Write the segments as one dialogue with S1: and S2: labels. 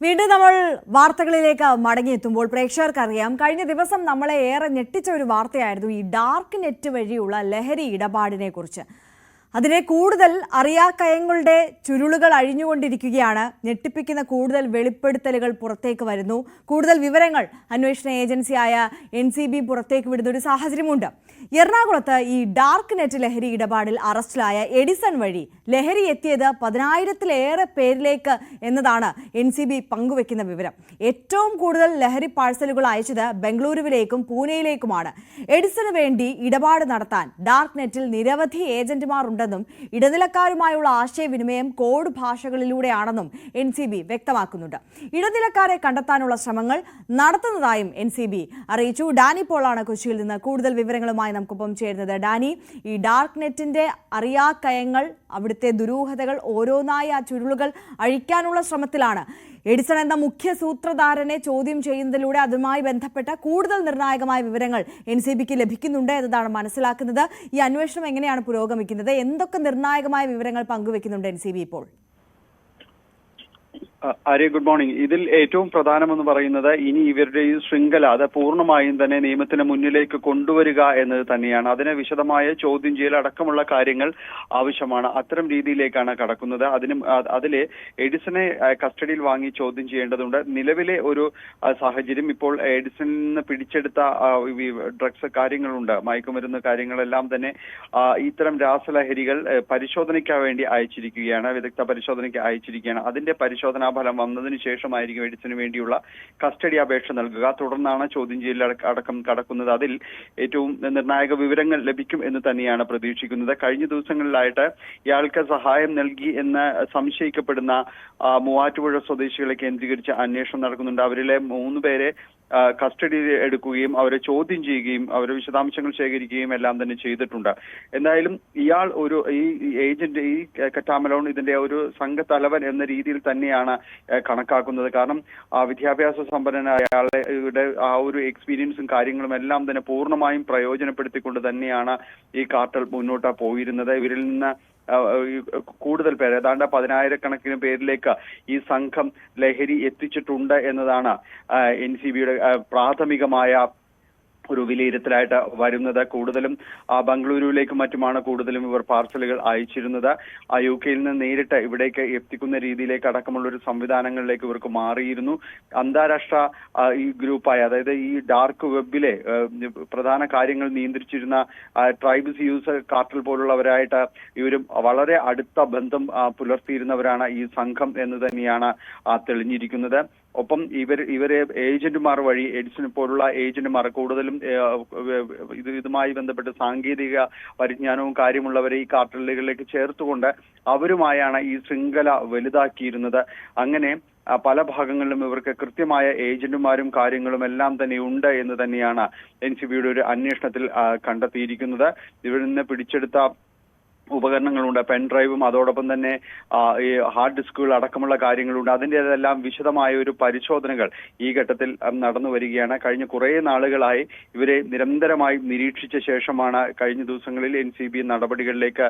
S1: വീണ്ടും നമ്മൾ വാർത്തകളിലേക്ക് മടങ്ങിയെത്തുമ്പോൾ പ്രേക്ഷകർക്കറിയാം കഴിഞ്ഞ ദിവസം നമ്മളെ ഏറെ ഞെട്ടിച്ച ഒരു വാർത്തയായിരുന്നു ഈ ഡാർക്ക് നെറ്റ് വഴിയുള്ള ലഹരി ഇടപാടിനെ കുറിച്ച് അതിനെ കൂടുതൽ അറിയാക്കയങ്ങളുടെ ചുരുളുകൾ അഴിഞ്ഞുകൊണ്ടിരിക്കുകയാണ്. ഞെട്ടിപ്പിക്കുന്ന കൂടുതൽ വെളിപ്പെടുത്തലുകൾ പുറത്തേക്ക് വരുന്നു. കൂടുതൽ വിവരങ്ങൾ അന്വേഷണ ഏജൻസിയായ എൻ സി ബി പുറത്തേക്ക് വിടുന്ന ഒരു സാഹചര്യമുണ്ട്. എറണാകുളത്ത് ഈ ഡാർക്ക് നെറ്റ് ലഹരി ഇടപാടിൽ അറസ്റ്റിലായ എഡിസൺ വഴി ലഹരി എത്തിയത് പതിനായിരത്തിലേറെ പേരിലേക്ക് എന്നതാണ് എൻ സി ബി പങ്കുവെക്കുന്ന വിവരം. ഏറ്റവും കൂടുതൽ ലഹരി പാഴ്സലുകൾ അയച്ചത് ബംഗളൂരുവിലേക്കും പൂനെയിലേക്കുമാണ്. എഡിസന് വേണ്ടി ഇടപാട് നടത്താൻ ഡാർക്ക് നെറ്റിൽ നിരവധി ഏജന്റുമാർ ഉണ്ടെന്നും ഇടനിലക്കാരുമായുള്ള ആശയവിനിമയം കോഡ് ഭാഷകളിലൂടെയാണെന്നും എൻ സി ബി വ്യക്തമാക്കുന്നുണ്ട്. ഇടനിലക്കാരെ കണ്ടെത്താനുള്ള ശ്രമങ്ങൾ നടത്തുന്നതായും എൻ സി ബി അറിയിച്ചു. ഡാനി പോളാണ് കൊച്ചിയിൽ നിന്ന് കൂടുതൽ വിവരങ്ങളുമായി നമുക്കൊപ്പം ചേരുന്നത്. ഡാനി ഈ ഡാർക്ക് നെറ്റിന്റെ അറിയാക്കയങ്ങൾ അവിടുത്തെ ദുരൂഹതകൾ ഓരോന്നായി ആ ചുരുളുകൾ അഴിക്കാനുള്ള ശ്രമത്തിലാണ് എഡിസൺ എന്ന മുഖ്യ സൂത്രധാരനെ ചോദ്യം ചെയ്യുന്നതിലൂടെ അതുമായി ബന്ധപ്പെട്ട കൂടുതൽ നിർണായകമായ വിവരങ്ങൾ എൻ സി ബിക്ക് ലഭിക്കുന്നുണ്ട് എന്നതാണ് മനസ്സിലാക്കുന്നത്. ഈ അന്വേഷണം എങ്ങനെയാണ് പുരോഗമിക്കുന്നത്? എന്തൊക്കെ നിർണായകമായ വിവരങ്ങൾ പങ്കുവെക്കുന്നുണ്ട് എൻ സി ബി ഇപ്പോൾ?
S2: ആര്യ ഗുഡ് മോർണിംഗ് ഇതിൽ ഏറ്റവും പ്രധാനമെന്ന് പറയുന്നത് ഇനി ഇവരുടെ ഈ ശൃംഖല അത് പൂർണമായും തന്നെ നിയമത്തിന് മുന്നിലേക്ക് കൊണ്ടുവരിക എന്നത് തന്നെയാണ്. അതിനെ വിശദമായ ചോദ്യം ചെയ്യൽ അടക്കമുള്ള കാര്യങ്ങൾ ആവശ്യമാണ്. അത്തരം രീതിയിലേക്കാണ് കടക്കുന്നത്. അതിന് അതിലെ എഡിസനെ കസ്റ്റഡിയിൽ വാങ്ങി ചോദ്യം ചെയ്യേണ്ടതുണ്ട്. നിലവിലെ ഒരു സാഹചര്യം ഇപ്പോൾ എഡിസണിൽ നിന്ന് പിടിച്ചെടുത്ത ഡ്രഗ്സ് കാര്യങ്ങളുണ്ട്. മയക്കുമരുന്ന് കാര്യങ്ങളെല്ലാം തന്നെ ഇത്തരം രാസലഹരികൾ പരിശോധനയ്ക്ക് വേണ്ടി അയച്ചിരിക്കുകയാണ്. വിദഗ്ധ പരിശോധനയ്ക്ക് അയച്ചിരിക്കുകയാണ്. അതിന്റെ പരിശോധനാ ഫലം വന്നതിന് ശേഷമായിരിക്കും എഡിസിന് വേണ്ടിയുള്ള കസ്റ്റഡി അപേക്ഷ നൽകുക. തുടർന്നാണ് ചോദ്യം ചെയ്യൽ അടക്കം കടക്കുന്നത്. അതിൽ ഏറ്റവും നിർണായക വിവരങ്ങൾ ലഭിക്കും എന്ന് തന്നെയാണ് പ്രതീക്ഷിക്കുന്നത്. കഴിഞ്ഞ ദിവസങ്ങളിലായിട്ട് ഇയാൾക്ക് സഹായം നൽകി എന്ന് സംശയിക്കപ്പെടുന്ന മൂവാറ്റുപുഴ സ്വദേശികളെ കേന്ദ്രീകരിച്ച് അന്വേഷണം നടക്കുന്നുണ്ട്. അവരിലെ മൂന്ന് പേരെ ആ, കസ്റ്റഡിയിൽ എടുക്കുകയും അവരെ ചോദ്യം ചെയ്യുകയും അവരെ വിശദാംശങ്ങൾ ശേഖരിക്കുകയും എല്ലാം തന്നെ ചെയ്തിട്ടുണ്ട്. എന്തായാലും ഇയാൾ ഒരു ഈ ഏജന്റ് ഈ കറ്റാമലോൺ ഇതിന്റെ ഒരു സംഘത്തലവൻ എന്ന രീതിയിൽ തന്നെയാണ് കണക്കാക്കുന്നത്. കാരണം ആ വിദ്യാഭ്യാസ സമ്പന്നനായ അയാളെ ആ ഒരു എക്സ്പീരിയൻസും കാര്യങ്ങളും എല്ലാം തന്നെ പൂർണമായും പ്രയോജനപ്പെടുത്തിക്കൊണ്ട് തന്നെയാണ് ഈ കാർട്ടൽ മുന്നോട്ട് പോയിരുന്നത്. ഇവരിൽ നിന്ന് കൂടുതൽ പേര് ഏതാണ്ട് പതിനായിരക്കണക്കിന് പേരിലേക്ക് ഈ സംഘം ലഹരി എത്തിച്ചിട്ടുണ്ട് എന്നതാണ് എൻ സി ബിയുടെ പ്രാഥമികമായ ഒരു വിലയിരുത്തലായിട്ട് വരുന്നത്. കൂടുതലും ബംഗളൂരുവിലേക്കും മറ്റുമാണ് കൂടുതലും ഇവർ പാർസലുകൾ അയച്ചിരുന്നത്. യു കെയിൽ നിന്ന് നേരിട്ട് ഇവിടേക്ക് എത്തിക്കുന്ന രീതിയിലേക്ക് അടക്കമുള്ള ഒരു സംവിധാനങ്ങളിലേക്ക് ഇവർക്ക് മാറിയിരുന്നു. അന്താരാഷ്ട്ര ഈ ഗ്രൂപ്പായ അതായത് ഈ ഡാർക്ക് വെബിലെ പ്രധാന കാര്യങ്ങൾ നിയന്ത്രിച്ചിരുന്ന ട്രൈബ്സ് യൂസ് കാർട്ടൽ പോലുള്ളവരായിട്ട് ഇവരും വളരെ അടുത്ത ബന്ധം പുലർത്തിയിരുന്നവരാണ് ഈ സംഘം എന്ന് തന്നെയാണ് തെളിഞ്ഞിരിക്കുന്നത്. ഒപ്പം ഇവർ ഇവരെ ഏജന്റുമാർ വഴി എഡിസൺ പോലുള്ള ഏജന്റുമാർ കൂടുതലും ഇത് ഇതുമായി ബന്ധപ്പെട്ട് സാങ്കേതിക പരിജ്ഞാനവും കാര്യമുള്ളവരെ ഈ കാർട്ടലുകളിലേക്ക് ചേർത്തുകൊണ്ട് അവരുമായാണ് ഈ ശൃംഖല വലുതാക്കിയിരുന്നത്. അങ്ങനെ പല ഭാഗങ്ങളിലും ഇവർക്ക് കൃത്യമായ ഏജന്റുമാരും കാര്യങ്ങളും എല്ലാം തന്നെ ഉണ്ട് എന്ന് തന്നെയാണ് എൻ സി ബിയുടെ ഒരു അന്വേഷണത്തിൽ കണ്ടെത്തിയിരിക്കുന്നത്. ഇവരിൽ നിന്ന് പിടിച്ചെടുത്ത ഉപകരണങ്ങളുണ്ട് പെൻ ഡ്രൈവും അതോടൊപ്പം തന്നെ ഈ ഹാർഡ് ഡിസ്കുകൾ അടക്കമുള്ള കാര്യങ്ങളുണ്ട്. അതിന്റെതെല്ലാം വിശദമായ ഒരു പരിശോധനകൾ ഈ ഘട്ടത്തിൽ നടന്നു വരികയാണ്. കഴിഞ്ഞ കുറേ നാളുകളായി ഇവരെ നിരന്തരമായി നിരീക്ഷിച്ച ശേഷമാണ് കഴിഞ്ഞ ദിവസങ്ങളിൽ എൻ സി ബി നടപടികളിലേക്ക്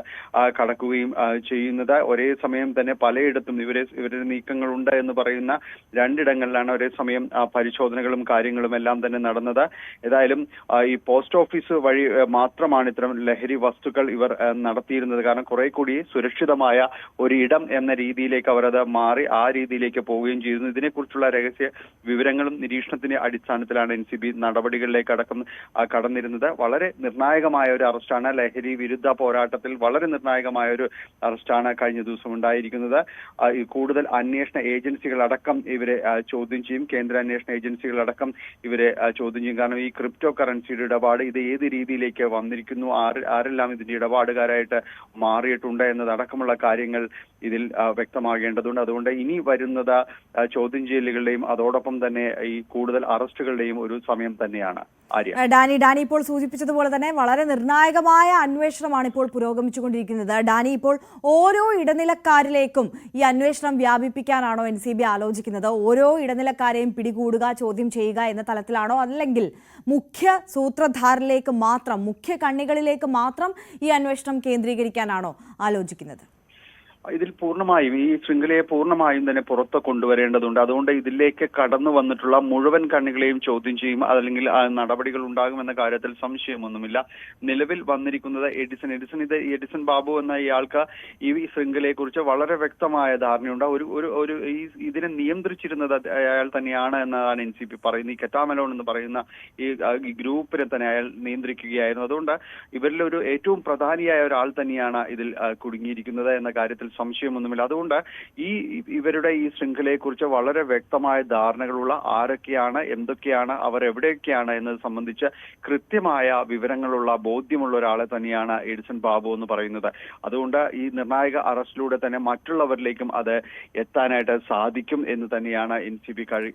S2: കടക്കുകയും ചെയ്യുന്നത്. ഒരേ സമയം തന്നെ പലയിടത്തും ഇവരെ ഇവരുടെ നീക്കങ്ങളുണ്ട് എന്ന് പറയുന്ന രണ്ടിടങ്ങളിലാണ് ഒരേ സമയം പരിശോധനകളും കാര്യങ്ങളും എല്ലാം തന്നെ നടന്നത്. ഏതായാലും ഈ പോസ്റ്റ് ഓഫീസ് വഴി മാത്രമാണ് ഇത്തരം ലഹരി വസ്തുക്കൾ ഇവർ ആ, നടത്തിയിരുന്നത് കാരണം കുറെ കൂടി സുരക്ഷിതമായ ഒരു ഇടം എന്ന രീതിയിലേക്ക് അവരത് മാറി ആ രീതിയിലേക്ക് പോവുകയും ചെയ്യുന്നു. ഇതിനെക്കുറിച്ചുള്ള രഹസ്യ വിവരങ്ങളും നിരീക്ഷണത്തിന്റെ അടിസ്ഥാനത്തിലാണ് എൻ സി ബി നടപടികളിലേക്ക് അടക്കം കടന്നിരുന്നത്. വളരെ നിർണായകമായ ഒരു അറസ്റ്റാണ്. ലഹരി വിരുദ്ധ പോരാട്ടത്തിൽ വളരെ നിർണായകമായ ഒരു അറസ്റ്റാണ് കഴിഞ്ഞ ദിവസം ഉണ്ടായിരിക്കുന്നത്. കൂടുതൽ അന്വേഷണ ഏജൻസികളടക്കം ഇവരെ ചോദ്യം ചെയ്യും. കേന്ദ്ര അന്വേഷണ ഏജൻസികളടക്കം ഇവരെ ചോദ്യം ചെയ്യും. കാരണം ഈ ക്രിപ്റ്റോ കറൻസിയുടെ ഇടപാട് ഇത് ഏത് രീതിയിലേക്ക് വന്നിരിക്കുന്നു? ആര് ആരെല്ലാം ഇതിന്റെ ഇടപാടുകാരായിട്ട് മാറിയിട്ടുണ്ട് എന്നതടക്കമുള്ള കാര്യങ്ങൾ ഇതിൽ വ്യക്തമാകേണ്ടതുണ്ട്. അതുകൊണ്ട് ഇനി വരുന്നത് ചോദ്യം ചെയ്യലുകളുടെയും അതോടൊപ്പം തന്നെ ഈ കൂടുതൽ അറസ്റ്റുകളുടെയും ഒരു സമയം തന്നെയാണ്.
S1: ഡാനി ഡാനി ഇപ്പോൾ സൂചിപ്പിച്ചതുപോലെ തന്നെ വളരെ നിർണായകമായ അന്വേഷണമാണ് ഇപ്പോൾ പുരോഗമിച്ചുകൊണ്ടിരിക്കുന്നത്. ഡാനി ഇപ്പോൾ ഓരോ ഇടനിലക്കാരിലേക്കും ഈ അന്വേഷണം വ്യാപിപ്പിക്കാനാണോ എൻ സി ബി ആലോചിക്കുന്നത്? ഓരോ ഇടനിലക്കാരെയും പിടികൂടുക ചോദ്യം ചെയ്യുക എന്ന തലത്തിലാണോ? അല്ലെങ്കിൽ മുഖ്യ സൂത്രധാരിലേക്ക് മാത്രം മുഖ്യ കണ്ണികളിലേക്ക് മാത്രം ഈ അന്വേഷണം കേന്ദ്രീകരിക്കാനാണോ ആലോചിക്കുന്നത്
S2: ഇതിൽ പൂർണമായും ഈ ശൃംഖലയെ പൂർണമായും തന്നെ പുറത്ത് കൊണ്ടുവരേണ്ടതുണ്ട്. അതുകൊണ്ട് ഇതിലേക്ക് കടന്നു വന്നിട്ടുള്ള മുഴുവൻ കണ്ണികളെയും ചോദ്യം ചെയ്യും. അല്ലെങ്കിൽ നടപടികൾ ഉണ്ടാകുമെന്ന കാര്യത്തിൽ സംശയമൊന്നുമില്ല. നിലവിൽ വന്നിരിക്കുന്നത് എഡിസൺ. എഡിസൺ ഇത് എഡിസൺ ബാബു എന്ന ഇയാൾക്ക് ഈ ശൃംഖലയെ കുറിച്ച് വളരെ വ്യക്തമായ ധാരണയുണ്ട്. ഒരു ഒരു ഒരു ഈ ഇതിനെ നിയന്ത്രിച്ചിരുന്നത് അയാൾ തന്നെയാണ് എന്നതാണ് എൻ സി പി പറയുന്നത്. ഈ കെറ്റാമലോൺ എന്ന് പറയുന്ന ഈ ഗ്രൂപ്പിനെ തന്നെ അയാൾ നിയന്ത്രിക്കുകയായിരുന്നു. അതുകൊണ്ട് ഇവരിൽ ഒരു ഏറ്റവും പ്രധാനിയായ ഒരാൾ തന്നെയാണ് ഇതിൽ കുടുങ്ങിയിരിക്കുന്നത് എന്ന കാര്യത്തിൽ സംശയമൊന്നുമില്ല. അതുകൊണ്ട് ഈ ഇവരുടെ ഈ ശൃംഖലയെക്കുറിച്ച് വളരെ വ്യക്തമായ ധാരണകളുള്ള ആരൊക്കെയാണ് എന്തൊക്കെയാണ് അവർ എവിടെയൊക്കെയാണ് എന്നത് സംബന്ധിച്ച് കൃത്യമായ വിവരങ്ങളുള്ള ബോധ്യമുള്ള ഒരാളെ തന്നെയാണ് എഡിസൺ ബാബു എന്ന് പറയുന്നത്. അതുകൊണ്ട് ഈ നിർണായക അറസ്റ്റിലൂടെ തന്നെ മറ്റുള്ളവരിലേക്കും അത് എത്താനായിട്ട് സാധിക്കും എന്ന് തന്നെയാണ് എൻ സി ബി
S1: കഴി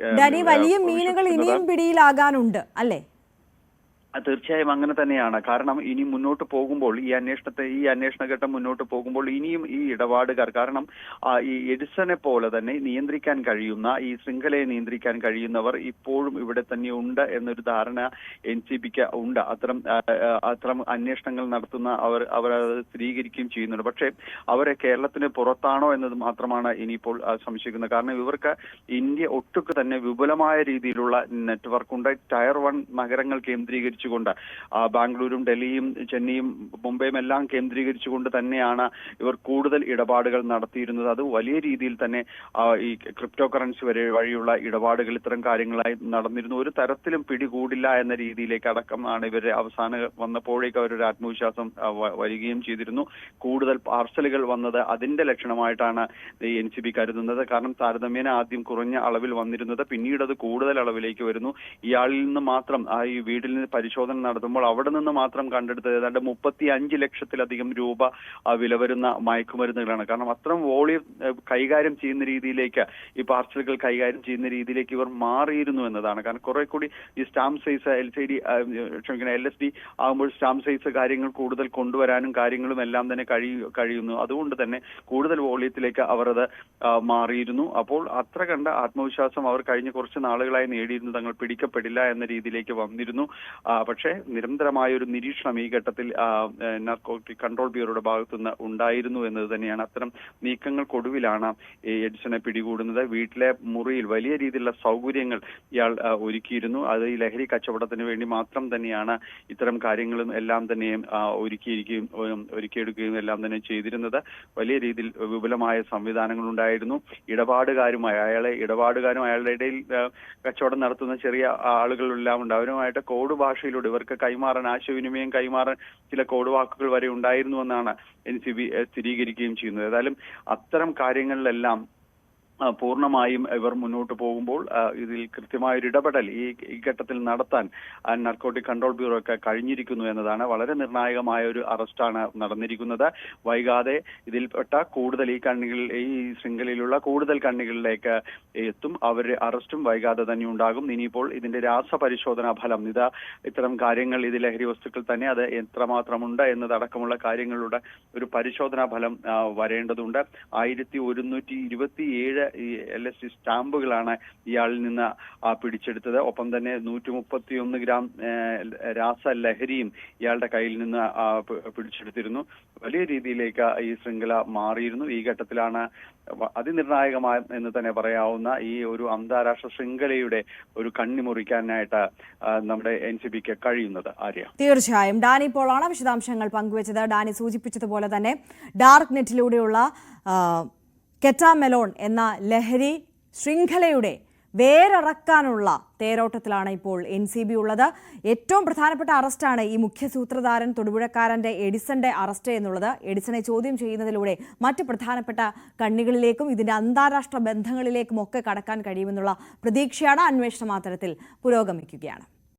S1: വലിയ മീനുകൾ ഇനിയും പിടിയിലാകാനുണ്ട് അല്ലേ?
S2: തീർച്ചയായും അങ്ങനെ തന്നെയാണ്. കാരണം ഇനി മുന്നോട്ട് പോകുമ്പോൾ ഈ അന്വേഷണത്തെ ഈ അന്വേഷണ ഘട്ടം മുന്നോട്ട് പോകുമ്പോൾ ഇനിയും ഈ ഇടപാടുകാർ കാരണം ഈ എഡിസനെ പോലെ തന്നെ നിയന്ത്രിക്കാൻ കഴിയുന്ന ഈ ശൃംഖലയെ നിയന്ത്രിക്കാൻ കഴിയുന്നവർ ഇപ്പോഴും ഇവിടെ തന്നെ ഉണ്ട് എന്നൊരു ധാരണ എൻ സി ബിക്ക് ഉണ്ട്. അത്തരം അത്തരം അന്വേഷണങ്ങൾ നടത്തുന്ന അവർ അവർ സ്ഥിരീകരിക്കുകയും ചെയ്യുന്നുണ്ട്. പക്ഷേ അവരെ കേരളത്തിന് പുറത്താണോ എന്നത് മാത്രമാണ് ഇനിയിപ്പോൾ സംശയിക്കുന്നത്. കാരണം ഇവർക്ക് ഇന്ത്യ ഒട്ടുക്ക് തന്നെ വിപുലമായ രീതിയിലുള്ള നെറ്റ്വർക്ക് ഉണ്ട്. ടയർ വൺ നഗരങ്ങൾ കേന്ദ്രീകരിച്ചുകൊണ്ട് ബാംഗ്ലൂരും ഡൽഹിയും ചെന്നൈയും മുംബൈയും എല്ലാം കേന്ദ്രീകരിച്ചുകൊണ്ട് തന്നെയാണ് ഇവർ കൂടുതൽ ഇടപാടുകൾ നടത്തിയിരുന്നത്. അത് വലിയ രീതിയിൽ തന്നെ ഈ ക്രിപ്റ്റോ കറൻസി വരെ വഴിയുള്ള ഇടപാടുകൾ ഇത്തരം കാര്യങ്ങളായി നടന്നിരുന്നു. ഒരു തരത്തിലും പിടികൂടില്ല എന്ന രീതിയിലേക്ക് അടക്കമാണ് ഇവരുടെ അവസാന വന്നപ്പോഴേക്ക് അവരൊരു ആത്മവിശ്വാസം വരികയും ചെയ്തിരുന്നു. കൂടുതൽ പാർസലുകൾ വന്നത് അതിന്റെ ലക്ഷണമായിട്ടാണ് എൻ സി ബി കരുതുന്നത്. കാരണം താരതമ്യേന ആദ്യം കുറഞ്ഞ അളവിൽ വന്നിരുന്നത് പിന്നീട് അത് കൂടുതൽ അളവിലേക്ക് വരുന്നു. ഇയാളിൽ നിന്ന് മാത്രം ആ ഈ വീട്ടിൽ നിന്ന് നടത്തുമ്പോൾ അവിടെ നിന്ന് മാത്രം കണ്ടെടുത്തത് ഏതാണ്ട് മുപ്പത്തി അഞ്ച് ലക്ഷത്തിലധികം രൂപ വില വരുന്ന മയക്കുമരുന്നുകളാണ്. കാരണം അത്രയും വോളിയം കൈകാര്യം ചെയ്യുന്ന രീതിയിലേക്ക് ഈ പാർസലുകൾ കൈകാര്യം ചെയ്യുന്ന രീതിയിലേക്ക് ഇവർ മാറിയിരുന്നു എന്നതാണ്. കാരണം കുറെ കൂടി ഈ stamp size L C D ക്ഷമിക്കണം എൽ എസ് ഡി ആകുമ്പോൾ സ്റ്റാമ്പ് സൈസ് കാര്യങ്ങൾ കൂടുതൽ കൊണ്ടുവരാനും കാര്യങ്ങളും എല്ലാം തന്നെ കഴിയും കഴിയുന്നു. അതുകൊണ്ട് തന്നെ കൂടുതൽ വോളിയത്തിലേക്ക് അവർ അത് മാറിയിരുന്നു. അപ്പോൾ അത്ര കണ്ട ആത്മവിശ്വാസം അവർ കഴിഞ്ഞ കുറച്ച് നാളുകളായി നേടിയിരുന്നു തങ്ങൾ പിടിക്കപ്പെടില്ല എന്ന രീതിയിലേക്ക് വന്നിരുന്നു. പക്ഷേ നിരന്തരമായ ഒരു നിരീക്ഷണം ഈ ഘട്ടത്തിൽ നാർക്കോട്ടിക് കൺട്രോൾ ബ്യൂറോയുടെ ഭാഗത്തുനിന്ന് ഉണ്ടായിരുന്നു എന്നത് തന്നെയാണ്. അത്തരം നീക്കങ്ങൾക്കൊടുവിലാണ് എഡിസനെ പിടികൂടുന്നത്. വീട്ടിലെ മുറിയിൽ വലിയ രീതിയിലുള്ള സൗകര്യങ്ങൾ ഇയാൾ ഒരുക്കിയിരുന്നു. അത് ഈ ലഹരി കച്ചവടത്തിന് വേണ്ടി മാത്രം തന്നെയാണ് ഇത്തരം കാര്യങ്ങളും എല്ലാം തന്നെയും ഒരുക്കിയിരിക്കുകയും ഒരുക്കിയെടുക്കുകയും എല്ലാം തന്നെ ചെയ്തിരുന്നത്. വലിയ രീതിയിൽ വിപുലമായ സംവിധാനങ്ങൾ ഉണ്ടായിരുന്നു ഇടപാടുകാരുമായി അയാളെ ഇടപാടുകാരും അയാളുടെ ഇടയിൽ കച്ചവടം നടത്തുന്ന ചെറിയ ആളുകളെല്ലാം ഉണ്ട്. അവരുമായിട്ട് കോഡ് ഭാഷയിലൂടെ ഇവർക്ക് കൈമാറാൻ ആശയവിനിമയം കൈമാറാൻ ചില കോഡ് വാക്കുകൾ വരെ ഉണ്ടായിരുന്നു എന്നാണ് എൻ സി ബി സ്ഥിരീകരിക്കുകയും ചെയ്യുന്നത്. ഏതായാലും അത്തരം കാര്യങ്ങളിലെല്ലാം പൂർണമായും ഇവർ മുന്നോട്ട് പോകുമ്പോൾ ഇതിൽ കൃത്യമായൊരു ഇടപെടൽ ഈ ഈ ഘട്ടത്തിൽ നടത്താൻ നർക്കോട്ടിക് കൺട്രോൾ ബ്യൂറോ ഒക്കെ കഴിഞ്ഞിരിക്കുന്നു എന്നതാണ് വളരെ നിർണായകമായ ഒരു അറസ്റ്റാണ് നടന്നിരിക്കുന്നത്. വൈകാതെ ഇതിൽപ്പെട്ട കൂടുതൽ ഈ കണ്ണികൾ ഈ ശൃംഖലയിലുള്ള കൂടുതൽ കണ്ണികളിലേക്ക് എത്തും അവരുടെ അറസ്റ്റും വൈകാതെ തന്നെ ഉണ്ടാകും. ഇനിയിപ്പോൾ ഇതിന്റെ രാസപരിശോധനാ ഫലം ഇതാ ഇത്തരം കാര്യങ്ങൾ ഇത് ലഹരി വസ്തുക്കൾ തന്നെ അത് എത്രമാത്രമുണ്ട് എന്നതടക്കമുള്ള കാര്യങ്ങളുടെ ഒരു പരിശോധനാ ഫലം വരേണ്ടതുണ്ട്. ആയിരത്തി ഒരുന്നൂറ്റി ഇരുപത്തിയേഴ് ഈ എൽ എസ് സി സ്റ്റാമ്പുകളാണ് ഇയാളിൽ നിന്ന് പിടിച്ചെടുത്തത്. ഒപ്പം തന്നെ നൂറ്റി മുപ്പത്തി ഒന്ന് ഗ്രാം രാസ രാസലഹരിയും ഇയാളുടെ കയ്യിൽ നിന്ന് പിടിച്ചെടുത്തിരുന്നു. വലിയ രീതിയിലേക്ക് ഈ ശൃംഖല മാറിയിരുന്നു. ഈ ഘട്ടത്തിലാണ് അതിനിർണായകമായ എന്ന് തന്നെ പറയാവുന്ന ഈ ഒരു അന്താരാഷ്ട്ര ശൃംഖലയുടെ ഒരു കണ്ണി മുറിക്കാനായിട്ട് നമ്മുടെ എൻ സി ബിക്ക് കഴിയുന്നത്. ആര്യ?
S1: തീർച്ചയായും. ഡാനി പോളാണ് വിശദാംശങ്ങൾ പങ്കുവച്ചത്. ഡാനി സൂചിപ്പിച്ചതുപോലെ തന്നെ ഡാർക്ക് നെറ്റിലൂടെയുള്ള കെറ്റാമെലോൺ എന്ന ലഹരി ശൃംഖലയുടെ വേരറക്കാനുള്ള തേരോട്ടത്തിലാണ് ഇപ്പോൾ എൻ സി ബി ഉള്ളത്. ഏറ്റവും പ്രധാനപ്പെട്ട അറസ്റ്റാണ് ഈ മുഖ്യ സൂത്രധാരൻ തൊടുപുഴക്കാരന്റെ എഡിസന്റെ അറസ്റ്റ് എന്നുള്ളത്. എഡിസനെ ചോദ്യം ചെയ്യുന്നതിലൂടെ മറ്റ് പ്രധാനപ്പെട്ട കണ്ണികളിലേക്കും ഇതിന്റെ അന്താരാഷ്ട്ര ബന്ധങ്ങളിലേക്കും ഒക്കെ കടക്കാൻ കഴിയുമെന്നുള്ള പ്രതീക്ഷയാണ് അന്വേഷണം അത്തരത്തിൽ പുരോഗമിക്കുകയാണ്.